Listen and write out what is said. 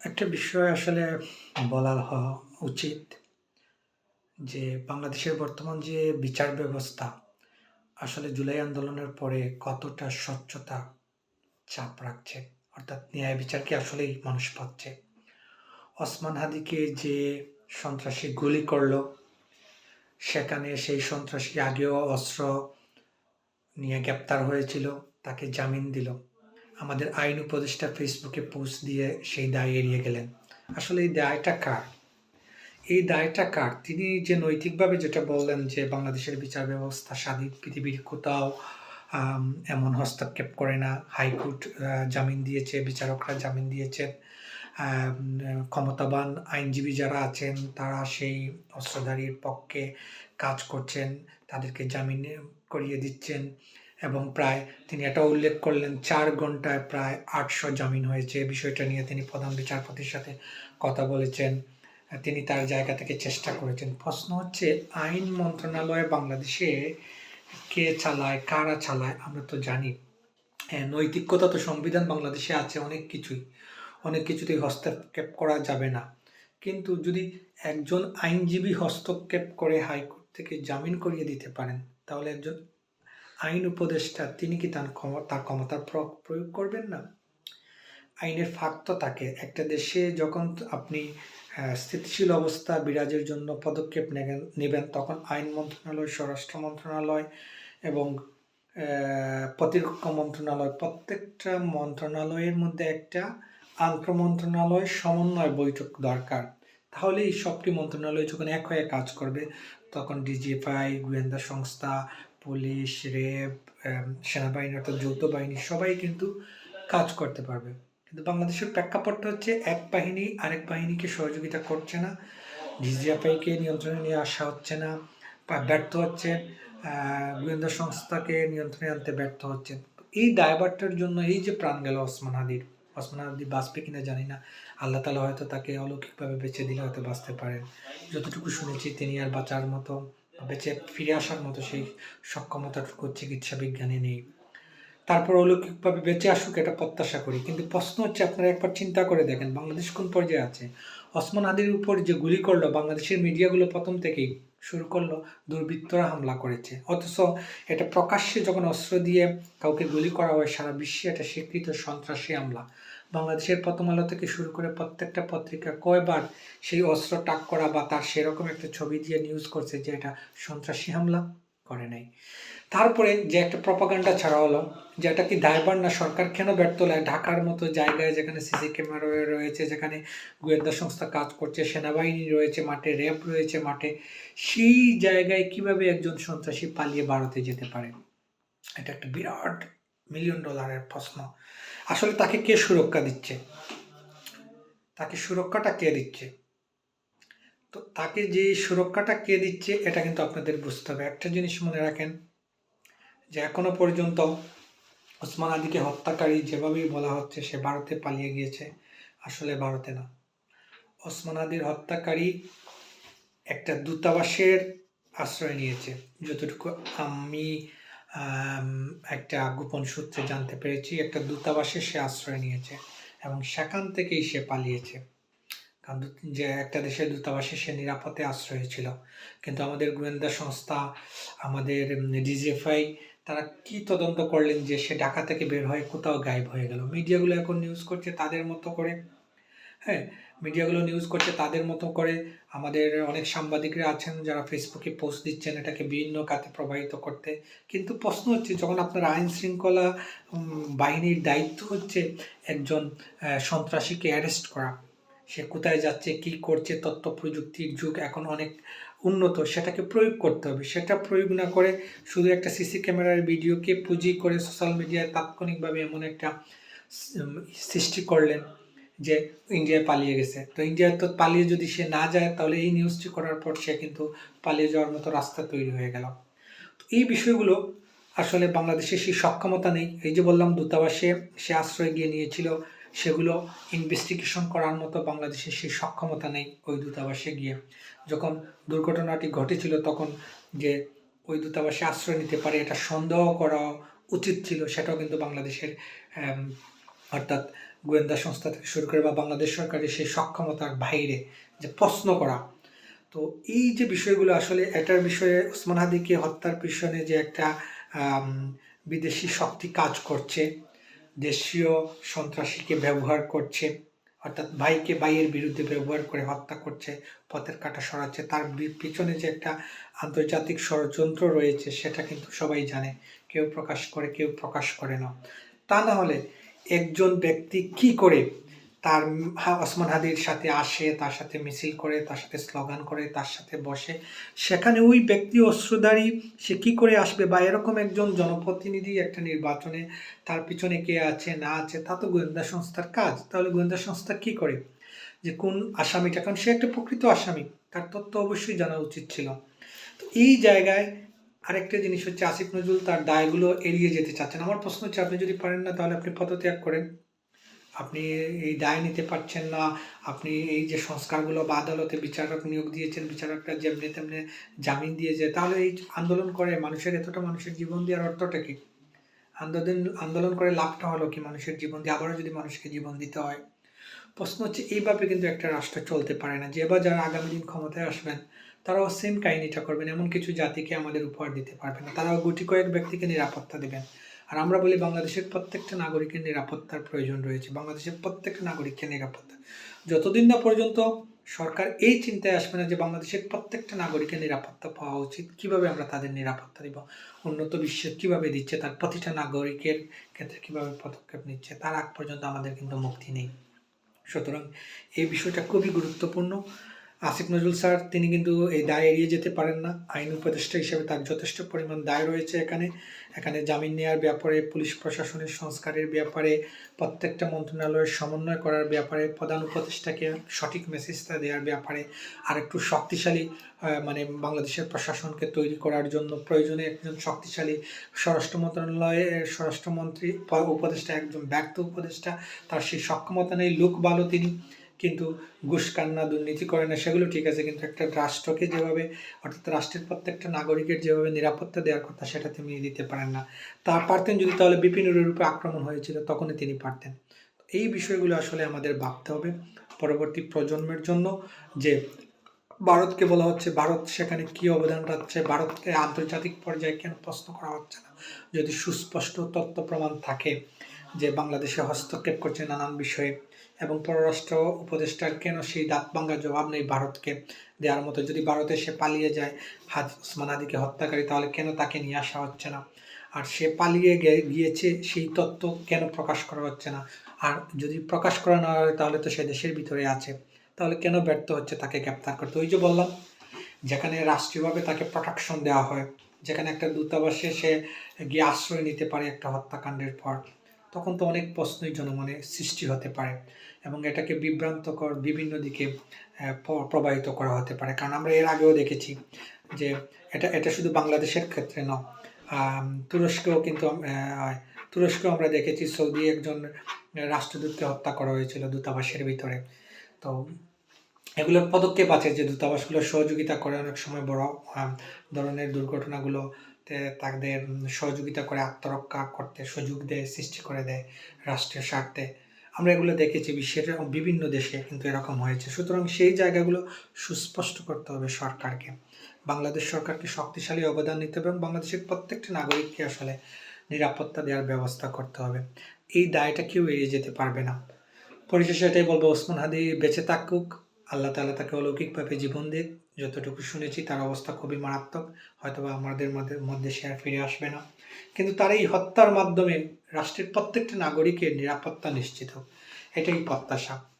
একটা বিষয় আসলে বলা উচিত যে বাংলাদেশের বর্তমান যে বিচার ব্যবস্থা, আসলে জুলাই আন্দোলনের পরে কতটা স্বচ্ছতা চাপ রাখছে, অর্থাৎ ন্যায় বিচারকে আসলেই মানুষ পাচ্ছে? ওসমান হাদিকে যে সন্ত্রাসী গুলি করল, সেখানে সেই সন্ত্রাসী আগেও অস্ত্র নিয়ে গ্রেপ্তার হয়েছিল, তাকে জামিন দিল। আমাদের আইন উপদেষ্টা ফেসবুকে পোস্ট দিয়ে সেই দায় এড়িয়ে গেলেন। আসলে এই দায়টা কার? এই দায়টা কার? তিনি যে নৈতিকভাবে যেটা বললেন যে বাংলাদেশের বিচার ব্যবস্থা স্বাধীন পৃথিবীর কোথাও এমন হস্তক্ষেপ করে না। হাইকোর্ট জামিন দিয়েছে, বিচারকরা জামিন দিয়েছেন। ক্ষমতাবান আইনজীবী যারা আছেন, তারা সেই অস্ত্রধারীর পক্ষে কাজ করছেন, তাদেরকে জামিন করিয়ে দিচ্ছেন। এবং প্রায় তিনি এটা উল্লেখ করলেন, চার ঘন্টায় প্রায় আটশো জামিন হয়েছে। বিষয়টা নিয়ে তিনি প্রধান বিচারপতির সাথে কথা বলেছেন। তিনি তার জায়গা থেকে চেষ্টা করেছেন। প্রশ্ন হচ্ছে, আইন মন্ত্রণালয় বাংলাদেশে কে চালায়, কারা চালায়, আমরা তো জানি। হ্যাঁ নৈতিকতা তো সংবিধান বাংলাদেশে আছে অনেক কিছুই। অনেক কিছুতেই হস্তক্ষেপ করা যাবে না। কিন্তু যদি একজন আইনজীবী হস্তক্ষেপ করে হাইকোর্ট থেকে জামিন করিয়ে দিতে পারেন, তাহলে একজন আইন উপদেষ্টা, তিনি কি তার তার ক্ষমতার প্রয়োগ করবেন না? আইনের ফাঁক তো থাকে একটা দেশে যখন আপনি স্থিতিশীল অবস্থা, বিরাজের জন্য পদক্ষেপ নেবেন, তখন আইন মন্ত্রণালয়, স্বরাষ্ট্র মন্ত্রণালয় এবং প্রতিরক্ষা মন্ত্রণালয়, প্রত্যেকটা মন্ত্রণালয়ের মধ্যে একটা আন্তঃ মন্ত্রণালয় সমন্বয় বৈঠক দরকার। তাহলে এই সবটি মন্ত্রণালয় যখন এক হয়ে কাজ করবে, তখন ডিজিএফআই, গোয়েন্দা সংস্থা পুলিশ আম, সেনাবাহিনী অর্থাৎ যৌথ বাহিনী সবাই কিন্তু কাজ করতে পারবে। কিন্তু বাংলাদেশের প্রেক্ষাপটটা হচ্ছে এক বাহিনী আরেক বাহিনীকে সহযোগিতা করছে না ডিজিএফআইকে নিয়ন্ত্রণে নিয়ে আসা হচ্ছে না ব্যর্থ হচ্ছে গোয়েন্দা সংস্থাকে নিয়ন্ত্রণে আনতে ব্যর্থ হচ্ছে। এই দায়ভারটার জন্য এই যে প্রাণ গেল ওসমান হাদির ওসমান হাদি বাঁচবে কিনা জানি না। আল্লাহ তালা হয়তো তাকে অলৌকিকভাবে বেঁচে দিলে হয়তো বাঁচতে পারেন। যতটুকু শুনেছি তিনি আর বাঁচার মতো বেঁচে ফিরে আসার মতো সেই সক্ষমতাটুকু চিকিৎসা বিজ্ঞানে নেই। তারপর অলৌকিকভাবে বেঁচে আসুক এটা প্রত্যাশা করি। কিন্তু প্রশ্ন হচ্ছে, আপনারা একবার চিন্তা করে দেখেন, বাংলাদেশ কোন পর্যায়ে আছে? ওসমান আদির উপর যে গুলি করল, বাংলাদেশের মিডিয়াগুলো প্রথম থেকেই শুরু করল, দুর্বৃত্তরা হামলা করেছে। অথচ এটা প্রকাশ্যে যখন অস্ত্র দিয়ে কাউকে গুলি করা হয়, সারা বিশ্বে এটা স্বীকৃত সন্ত্রাসী হামলা। বাংলাদেশের প্রথম আলো থেকে শুরু করে প্রত্যেকটা পত্রিকা কয়বার সেই অস্ত্র টাক করা বা তার সেরকম একটা ছবি দিয়ে নিউজ করছে যে এটা সন্ত্রাসী হামলা করে নাই। তারপরে যে একটা প্রপাগান্ডা ছাড়া হলো যেটা কি দায়বার না সরকার কেন ব্যর্থ লাগে ঢাকার মতো জায়গায় যেখানে সিসি ক্যামেরা রয়েছে, যেখানে গোয়েন্দা সংস্থা কাজ করছে, সেনাবাহিনী রয়েছে, মাঠে র্যাব রয়েছে, মাঠে, সেই জায়গায় কীভাবে একজন সন্ত্রাসী পালিয়ে ভারতে যেতে পারে? এটা একটা বিরাট মিলিয়ন ডলারের প্রশ্ন। আসলে তাকে কে সুরক্ষা দিচ্ছে? তাকে সুরক্ষাটা কে দিচ্ছে? তো তাকে যে সুরক্ষাটা কে দিচ্ছে এটা কিন্তু আপনাদের বুঝতে হবে। একটা জিনিস মনে রাখেন যে এখনও পর্যন্ত ওসমান আদিকে হত্যাকারী যেভাবেই বলা হচ্ছে সে ভারতে পালিয়ে গিয়েছে। আসলে ভারতে না। ওসমান আদির হত্যাকারী একটা দূতাবাসের আশ্রয় নিয়েছে। যতটুকু আম, একটা গোপন সূত্রে জানতে পেরেছি, একটা দূতাবাসে সে আশ্রয় নিয়েছে এবং সেখান থেকেই সে পালিয়েছে। কারণ যে একটা দেশের দূতাবাসে সে নিরাপদে আশ্রয় ছিল। কিন্তু আমাদের গোয়েন্দা সংস্থা, আমাদের ডিজিএফআই, তারা কি তদন্ত করলেন যে সে ঢাকা থেকে বের হয়ে কোথাও গায়েব হয়ে গেল? মিডিয়াগুলো এখন নিউজ করছে তাদের মতো করে। হ্যাঁ মিডিয়াগুলো নিউজ করছে, তাদের মতো করে আমাদের অনেক সাংবাদিকরা আছেন যারা ফেসবুকে পোস্ট দিচ্ছেন এটাকে বিভিন্ন খাতে প্রবাহিত করতে। কিন্তু প্রশ্ন হচ্ছে, যখন আপনার আইন শৃঙ্খলা বাহিনীর দায়িত্ব হচ্ছে একজন সন্ত্রাসীকে অ্যারেস্ট করা, সে কোথায় যাচ্ছে, কি করছে, তথ্য প্রযুক্তির যুগ এখন অনেক উন্নত, সেটাকে প্রয়োগ করতে হবে। সেটা প্রয়োগ না করে শুধু একটা সিসি ক্যামেরার ভিডিওকে পুঁজি করে সোশ্যাল মিডিয়ায় তাৎক্ষণিকভাবে এমন একটা সৃষ্টি করলেন। যে ইন্ডিয়ায় পালিয়ে গেছে। তো ইন্ডিয়ায় তো পালিয়ে যদি সে না যায়, তাহলে এই নিউজটি করার পর সে কিন্তু পালিয়ে যাওয়ার মতো রাস্তা তৈরি হয়ে গেল। তো এই বিষয়গুলো আসলে বাংলাদেশের সেই সক্ষমতা নেই। এই যে বললাম, দূতাবাসে সে আশ্রয় গিয়ে নিয়েছিল, সেগুলো ইনভেস্টিগেশন করার মতো বাংলাদেশের সেই সক্ষমতা নেই ওই দূতাবাসে গিয়ে। যখন দুর্ঘটনাটি ঘটেছিল তখন যে ওই দূতাবাসে আশ্রয় নিতে পারে, এটা সন্দেহ করা উচিত ছিল, সেটাও কিন্তু বাংলাদেশের অর্থাৎ গোয়েন্দা সংস্থা থেকে শুরু করে বা বাংলাদেশ সরকারের সেই সক্ষমতার বাইরে যে প্রশ্ন করা। তো এই যে বিষয়গুলো আসলে এটার বিষয়ে ওসমান হাদিকে হত্যার পিছনে যে একটা বিদেশি শক্তি কাজ করছে, দেশীয় সন্ত্রাসীকে ব্যবহার করছে, অর্থাৎ ভাইকে ভাইয়ের বিরুদ্ধে ব্যবহার করে হত্যা করছে, পথের কাটা সরাচ্ছে, তার পিছনে যে একটা আন্তর্জাতিক ষড়যন্ত্র রয়েছে, সেটা কিন্তু সবাই জানে। কেউ প্রকাশ করে, কেউ প্রকাশ করে না। তা না হলে একজন ব্যক্তি কি করে তার ওসমান হাদির সাথে আসে, তার সাথে মিছিল করে, তার সাথে স্লোগান করে, তার সাথে বসে, সেখানে ওই ব্যক্তি অস্ত্রধারী সে কি করে আসবে? বা এরকম একজন জনপ্রতিনিধি একটা নির্বাচনে তার পিছনে কে আছে, না আছে, তা তো গোয়েন্দা সংস্থার কাজ। তাহলে গোয়েন্দা সংস্থা কি করে? যে কোন আসামিটা? কারণ সে একটা প্রকৃত আসামি, তার তথ্য অবশ্যই জানা উচিত ছিল। তো এই জায়গায় আরেকটা জিনিস হচ্ছে আসিফ নজরুল তার দায়গুলো এড়িয়ে যেতে চাচ্ছেন। আমার প্রশ্ন হচ্ছে, আপনি যদি পারেন না, তাহলে আপনি পদত্যাগ করেন। আপনি এই দায় নিতে পারছেন না, আপনি এই যে সংস্কারগুলো বা আদালতে বিচারক নিয়োগ দিয়েছেন, বিচারকরা যেমনি তেমনি জামিন দিয়েছে, তাহলে এই আন্দোলন করে মানুষের, এতটা মানুষের জীবন দেওয়ার অর্থটা কি? আন্দোলন আন্দোলন করে লাভটা হলো কি মানুষের জীবন দিয়ে? আবারও যদি মানুষকে জীবন দিতে হয়। প্রশ্ন হচ্ছে, এইভাবে কিন্তু একটা রাষ্ট্র চলতে পারে না। যে এবার যারা আগামী দিন ক্ষমতায় আসবেন তারাও সেম কাহিনীটা করবেন, এমন কিছু জাতিকে আমাদের উপহার দিতে পারবে না। তারাও গুটি কয়েক ব্যক্তিকে নিরাপত্তা দেবেন। আর আমরা বলি বাংলাদেশের প্রত্যেকটা নাগরিকের নিরাপত্তার প্রয়োজন রয়েছে। বাংলাদেশের প্রত্যেকটা নাগরিককে নিরাপত্তা। যতদিন না পর্যন্ত সরকার এই চিন্তায় আসবে না যে বাংলাদেশের প্রত্যেকটা নাগরিকের নিরাপত্তা পাওয়া উচিত, কীভাবে আমরা তাদের নিরাপত্তা দিব? উন্নত বিশ্বের কীভাবে দিচ্ছে? তার প্রতিটা নাগরিকের ক্ষেত্রে কীভাবে পদক্ষেপ নিচ্ছে? তার আগ পর্যন্ত আমাদের কিন্তু মুক্তি নেই। সুতরাং এই বিষয়টা খুবই গুরুত্বপূর্ণ। আসিফ নজরুল স্যার, তিনি কিন্তু এই দায় এড়িয়ে যেতে পারেন না। আইন উপদেষ্টা হিসেবে তার যথেষ্ট পরিমাণ দায় রয়েছে এখানে। এখানে জামিন নেওয়ার ব্যাপারে, পুলিশ প্রশাসনের সংস্কারের ব্যাপারে, প্রত্যেকটা মন্ত্রণালয়ের সমন্বয় করার ব্যাপারে, প্রধান উপদেষ্টাকে সঠিক মেসেজটা দেওয়ার ব্যাপারে, আর একটু শক্তিশালী মানে বাংলাদেশের প্রশাসনকে তৈরি করার জন্য প্রয়োজনে একজন শক্তিশালী স্বরাষ্ট্র মন্ত্রণালয়ের স্বরাষ্ট্রমন্ত্রী, উপদেষ্টা, একজন ব্যক্ত উপদেষ্টা, তার সেই সক্ষমতা নেই। লোক ভালো তিনি। কিন্তু ঘুষ, কান্না, দুর্নীতি করে না, সেগুলো ঠিক আছে, কিন্তু একটা রাষ্ট্রকে যেভাবে, অর্থাৎ রাষ্ট্রের প্রত্যেকটা নাগরিকের যেভাবে নিরাপত্তা দেওয়ার কথা, সেটা তিনি দিতে পারেন না। তা পারতেন যদি তাহলে বিপিনুরের উপরে আক্রমণ হয়েছিল, তখনই তিনি পারতেন। এই বিষয়গুলো আসলে আমাদের ভাবতে হবে পরবর্তী প্রজন্মের জন্য, যে ভারতকে বলা হচ্ছে, ভারত সেখানে কি অবদান রাখছে, ভারতকে আন্তর্জাতিক পর্যায়ে কেন প্রশ্ন করা হচ্ছে না? যদি সুস্পষ্ট তথ্য প্রমাণ থাকে যে বাংলাদেশে হস্তক্ষেপ করছে নানান বিষয়ে এবং পররাষ্ট্র উপদেষ্টার কেন সেই দাঁত ভাঙ্গা জবাব নেই ভারতকে দেওয়ার মতো? যদি ভারতে সে পালিয়ে যায় হাজ ওসমান আদিকে হত্যাকারী, তাহলে কেন তাকে নিয়ে আসা হচ্ছে না? আর সে পালিয়ে গিয়েছে, সেই তত্ত্ব কেন প্রকাশ করা হচ্ছে না? আর যদি প্রকাশ করা না হয়, তাহলে তো সে দেশের ভিতরে আছে। তাহলে কেন ব্যর্থ হচ্ছে তাকে গ্রেপ্তার করতে? ওই যে বললাম, যেখানে রাষ্ট্রীয়ভাবে তাকে প্রোটেকশন দেওয়া হয়, যেখানে একটা দূতাবাসে সে গিয়ে আশ্রয় নিতে পারে একটা হত্যাকাণ্ডের পর। তখন তো অনেক প্রশ্নই জনমনে সৃষ্টি হতে পারে এবং এটাকে বিভ্রান্তকর বিভিন্ন দিকে প্রবাহিত করা হতে পারে। কারণ আমরা এর আগেও দেখেছি যে এটা এটা শুধু বাংলাদেশের ক্ষেত্রে নয় তুরস্কেও কিন্তু তুরস্কেও আমরা দেখেছি সৌদি একজন রাষ্ট্রদূতকে হত্যা করা হয়েছিল দূতাবাসের ভিতরে। তো এগুলোর পদক্ষেপ আছে যে দূতাবাসগুলো সহযোগিতা করে অনেক সময় বড় ধরনের দুর্ঘটনাগুলোতে তাদের সহযোগিতা করে, আত্মরক্ষা করতে, সুযোগ দেয়, সৃষ্টি করে দেয় রাষ্ট্রের স্বার্থে। আমরা এগুলো দেখেছি বিশ্বের বিভিন্ন দেশে কিন্তু এরকম হয়েছে। সুতরাং সেই জায়গাগুলো সুস্পষ্ট করতে হবে সরকারকে। বাংলাদেশ সরকারকে শক্তিশালী অবদান নিতে হবে এবং বাংলাদেশের প্রত্যেকটা নাগরিককে আসলে নিরাপত্তা দেওয়ার ব্যবস্থা করতে হবে। এই দায়টা কেউ এড়িয়ে যেতে পারবে না। পরিশেষে এটাই বলব, ওসমান হাদি বেঁচে থাকুক। আল্লাহ তালা তাকে অলৌকিকভাবে জীবন দিক। যতটুকু শুনেছি তার অবস্থা খুবই মারাত্মক। হয়তোবা আমাদের মধ্যে সে আর ফিরে আসবে না। কিন্তু তার এই হত্যার মাধ্যমে রাষ্ট্রের প্রত্যেকটা নাগরিকের নিরাপত্তা নিশ্চিত। এটাই প্রত্যাশা।